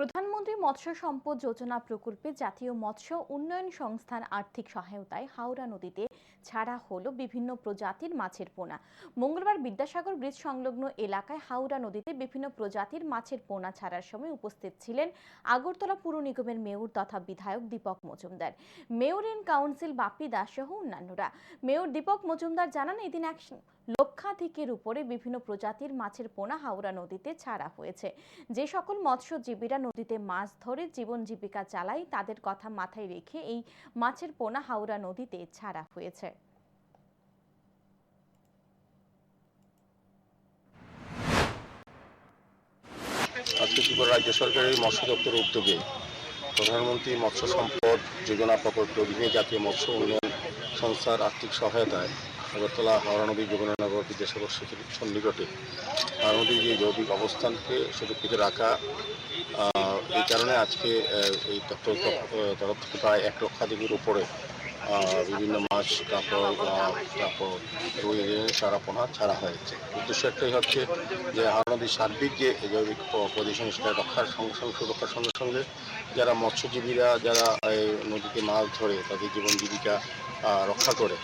প্রধানমন্ত্রী মৎস্য সম্পদ যোজনা প্রকল্পে জাতীয় মৎস্য উন্নয়ন সংস্থার আর্থিক সহায়তায় হাওড়া নদীতে ছাড়া হলো বিভিন্ন প্রজাতির মাছের পোনা। মঙ্গলবার বিদ্যাসাগর ব্রিজ সংলগ্ন এলাকায় হাওড়া নদীতে বিভিন্ন প্রজাতির মাছের পোনা ছাড়ার সময় উপস্থিত ছিলেন আগরতলা পুর নিগমের মেয়র তথা বিধায়ক Dipak Majumdar. Mayor in council Bapi Das সহ অন্যান্যরা। মেয়র দীপক মজুমদার জানান, এদিন এক লক্ষাধিকের উপরে বিভিন্ন প্রজাতির মাছের পোনা হাওড়া নদীতে ছাড়া হয়েছে। যে সকল মৎস্যজীবীরা নদীতে মাছ ধরে জীবন জীবিকা চালায়, তাদের কথা মাথায় রেখে এই মাছের পোনা হাওড়া নদীতে ছাড়া হয়েছে। আজকে ত্রিপুরা রাজ্য সরকারের মৎস্য দপ্তরের উদ্যোগে প্রধানমন্ত্রী মৎস্য সম্পদ যোজনা প্রকল্প অধীনে জাতীয় মৎস্য উন্নয়ন সংস্থার আর্থিক সহায়তায় আগরতলা হাওড়া নদী যমুনানগর বিদ্যাসাগর সেতুর সন্নিকটে হাওড়া নদীর যে জৈবিক অবস্থানকে সুরক্ষিত রাখা এই কারণে আজকে এই দপ্তর তরফ- থেকে প্রায় এক লক্ষাধিকের উপরে বিভিন্ন মাছ তারপর তারপর রুই চারাপোনা ছাড়া হয়েছে। উদ্দেশ্য একটাই হচ্ছে যে হাওড়া নদীর সার্বিক যে জৈবিক পজিশন রক্ষার সঙ্গে সঙ্গে, সুরক্ষার সঙ্গে সঙ্গে যারা মৎস্যজীবীরা, যারা নদীতে মাছ ধরে, তাদের জীবন জীবিকা রক্ষা করে